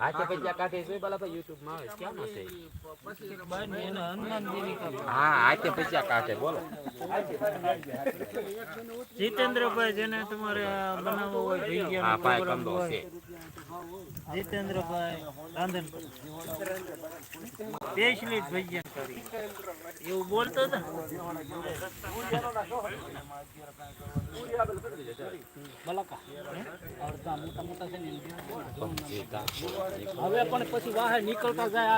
હાથે પૈસા કાઢે જોઈ બાલા ભાઈ માં આવે ક્યાં માં છે હા હાથે પૈસા કાઢે બોલો. જીતેન્દ્રભાઈ જેને તમારે બનાવવો હોય હા ભાઈ કંદો છે. જીતેન્દ્રભાઈ સ્પેશિયલી વિજ્ઞાન કરી. એવું બોલતો હતો હવે પણ પછી વાહે નીકળતા જાય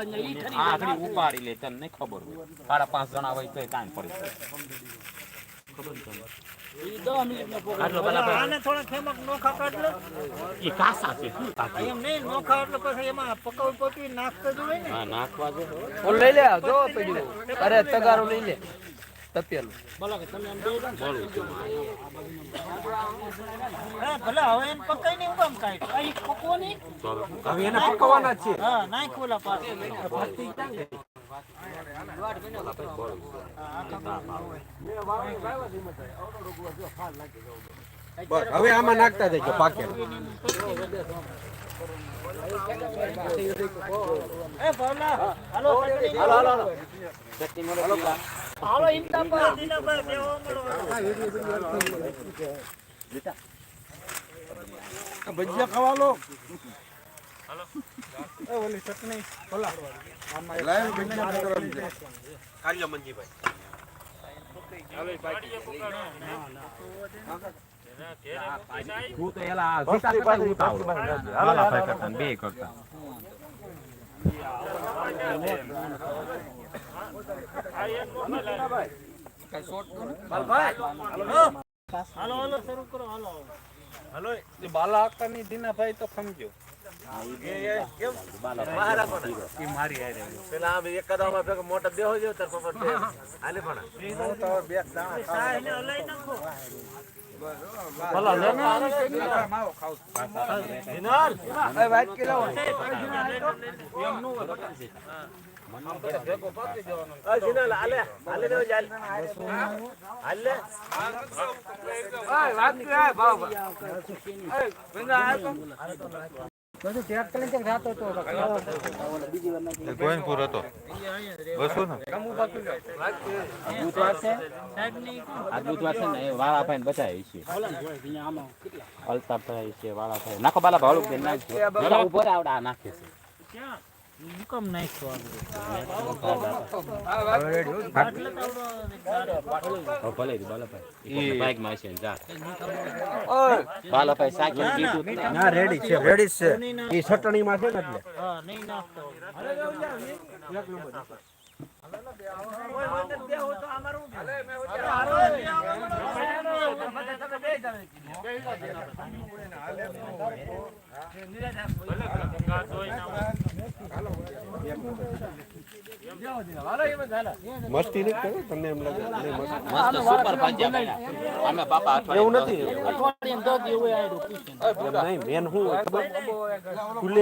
આ ઉપાડી લે તને નહીં ખબર હોય. સાડા પાંચ જણા હોય તો કાંઈ પડી હોય ને લઈ લે જો પડ્યું અરે તગારો લઈ લે તપેલું બોલો કે ભલે હવે એને પકાઈ નહીં ઉગામ કાઈ આ પકવો નહીં હવે એને પકવવાના જ છે. હા નાખ ઓલા પાસે બસ હવે આમાં નાખતા જજો પાકે. એ ઓલી હાલો ચટણી. હાલો આમાં લાઈવ ઈમતા પર છે. કાલ્યો મળો ભજીયા ખાવા લો કાલ્યો મંજીભાઈ તું એલા જોતા કરતા ઉતાવળ. બાલા ભાઈ કરતા બે કરતા હાલો હાલો શરૂ કરો હાલો. હાલો બાલા આકાની દીનાભાઈ તો સમજો. સાહેબને હલાઈ નાખો વાત કે લાવો ગોવિંદપુર હતો. બસો ને? બુધવાર છે? સાહેબની આ બુધવાર છે ને એ વાળા ભાઈ છે. અહીંયા છે વાળા નાખો બાલા ભાવલું બેન નાખજો. ઉપર આવડા આ નાખે છે. મુકમ નાખ્યો ભલે બાલાભાઈ બાઈકમાં છે જા બાલાભાઈ સાયકલ કીધું ના રેડી છે રેડી છે. એ ચટણીમાં છે ને એટલે. હા નહીં નાખતો મસ્તી નહીં કરે તમને એમ લાગે. મસ્ત. સુપર ભાજ્યા અમે બાપા અઠવાડિયે એવું નથી. અઠવાડિયે દિવસ આવ્યો એમ નહીં મેન શું ખબર? ખુલ્લે